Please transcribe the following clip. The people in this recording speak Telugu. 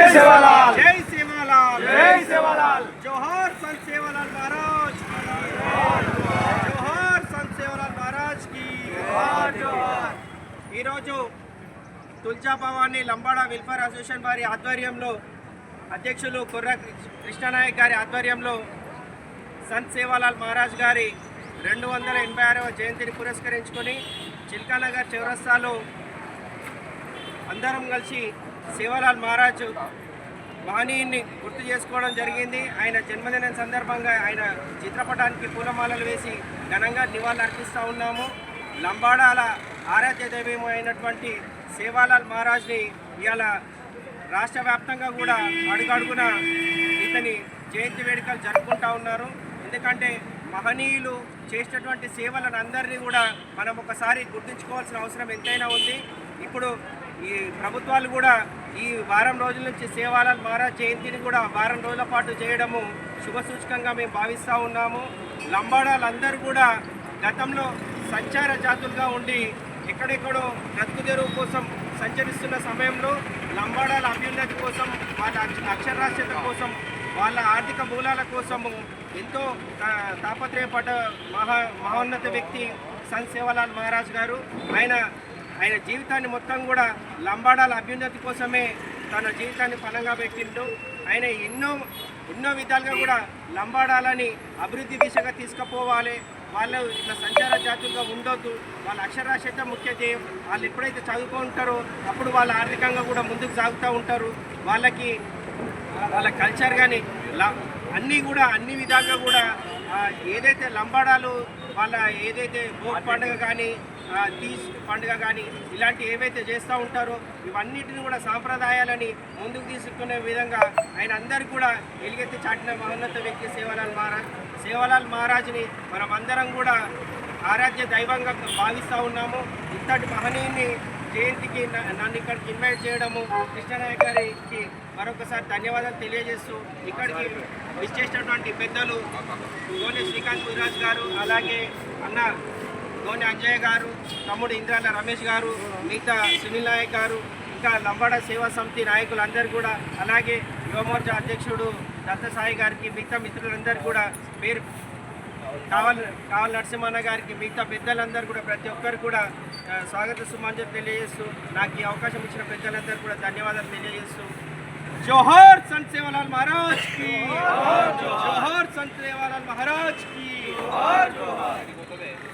జై జోహార్ సంత్ మహారాజ్ జోహార్ సంత్ మహారాజ్కి ఈరోజు తుల్జా భవానీ లంబాడా వెల్ఫేర్ అసోసియేషన్ వారి ఆధ్వర్యంలో అధ్యక్షులు కుర్ర కృష్ణనాయక్ గారి ఆధ్వర్యంలో సంత్ సేవాలాల్ మహారాజ్ గారి రెండు వందల ఎనభై ఆరవ జయంతిని పురస్కరించుకొని చిల్కానగర్ చౌరస్తాలో అందరం కలిసి శివలాల్ మహారాజ్ మహనీయుని గుర్తు చేసుకోవడం జరిగింది. ఆయన జన్మదినం సందర్భంగా ఆయన చిత్రపటానికి పూలమాలలు వేసి ఘనంగా నివాళులు అర్పిస్తూ ఉన్నాము. లంబాడాల ఆరాధ్య దైవం అయినటువంటి సేవాలాల్ మహారాజ్ని ఇవాళ రాష్ట్ర వ్యాప్తంగా కూడా అడుగడుగున ఇతని జయంతి వేడుకలు జరుపుకుంటా ఉన్నారు. ఎందుకంటే మహనీయులు చేసినటువంటి సేవలను అందరినీ కూడా మనం ఒకసారి గుర్తుంచుకోవాల్సిన అవసరం ఎంతైనా ఉంది. ఇప్పుడు ఈ ప్రభుత్వాలు కూడా ఈ వారం రోజుల నుంచి సేవాలాల్ మహారాజ్ జయంతిని కూడా వారం రోజుల పాటు చేయడము శుభసూచకంగా మేము భావిస్తూ ఉన్నాము. లంబాడాలందరూ కూడా గతంలో సంచార జాతులుగా ఉండి ఎక్కడెక్కడో బ్రతుకు తెరువు కోసం సంచరిస్తున్న సమయంలో లంబాడాల అభ్యున్నతి కోసం వాళ్ళ అక్షరాస్యత కోసం వాళ్ళ ఆర్థిక మూలాల కోసము ఎంతో తాపత్రయపడ్డ మహా మహోన్నత వ్యక్తి సంత్ సేవలాల్ మహారాజ్ గారు. ఆయన ఆయన జీవితాన్ని మొత్తం కూడా లంబాడాల అభ్యున్నతి కోసమే తన జీవితాన్ని ఫలంగా పెట్టిండు. ఆయన ఎన్నో ఎన్నో విధాలుగా కూడా లంబాడాలని అభివృద్ధి దిశగా తీసుకుపోవాలి. వాళ్ళు ఇట్లా సంచార జాతులుగా ఉండొద్దు. వాళ్ళ అక్షరాస్యత ముఖ్య ధ్యేయం. వాళ్ళు ఎప్పుడైతే చదువుకుంటారో అప్పుడు వాళ్ళు ఆర్థికంగా కూడా ముందుకు సాగుతూ ఉంటారు. వాళ్ళకి వాళ్ళ కల్చర్ కానీ అన్నీ కూడా అన్ని విధాలుగా కూడా ఏదైతే లంబాడాలు వాళ్ళ ఏదైతే భోగ్ పండుగ కానీ తీజ్ పండుగ కానీ ఇలాంటి ఏవైతే చేస్తూ ఉంటారో ఇవన్నిటిని కూడా సాంప్రదాయాలని ముందుకు తీసుకునే విధంగా ఆయన అందరికీ కూడా ఎలుగెత్తి చాటిన మహోన్నత వ్యక్తి సేవలాల్ మహారాజ్. సేవలాల్ మహారాజ్ని మనం అందరం కూడా ఆరాధ్య దైవంగా భావిస్తూ ఉన్నాము. ఇంతటి మహనీయుని జయంతికి నన్ను ఇక్కడికి ఇన్వైట్ చేయడము కృష్ణనాయక్ గారికి మరొకసారి ధన్యవాదాలు తెలియజేస్తూ ఇక్కడికి విచ్చేసినటువంటి పెద్దలు గోనె శ్రీకాంత్ గురాజ్ గారు అలాగే అన్న గోని అంజయ్య గారు తమ్ముడు ఇంద్రాల రమేష్ గారు మిగతా సునీల్ నాయక్ గారు ఇంకా లంబాడ సేవా సమితి నాయకులందరూ కూడా అలాగే యువమోర్చా అధ్యక్షుడు దత్తసాయి గారికి మిగతా మిత్రులందరూ కూడా పేరు కావల్ కావల్ నరసింహన్న గారికి మిగతా పెద్దలందరూ కూడా ప్రతి ఒక్కరు కూడా స్వాగత సుమాంజలు తెలియజేస్తూ నాకు ఈ అవకాశం ఇచ్చిన పెద్దలందరూ కూడా ధన్యవాదాలు తెలియజేస్తూ. జోహర్ సంత్ సేవలాల్ మహారాజ్కి! జోహర్ సంత్ సేవలాల్ మహారాజ్కి!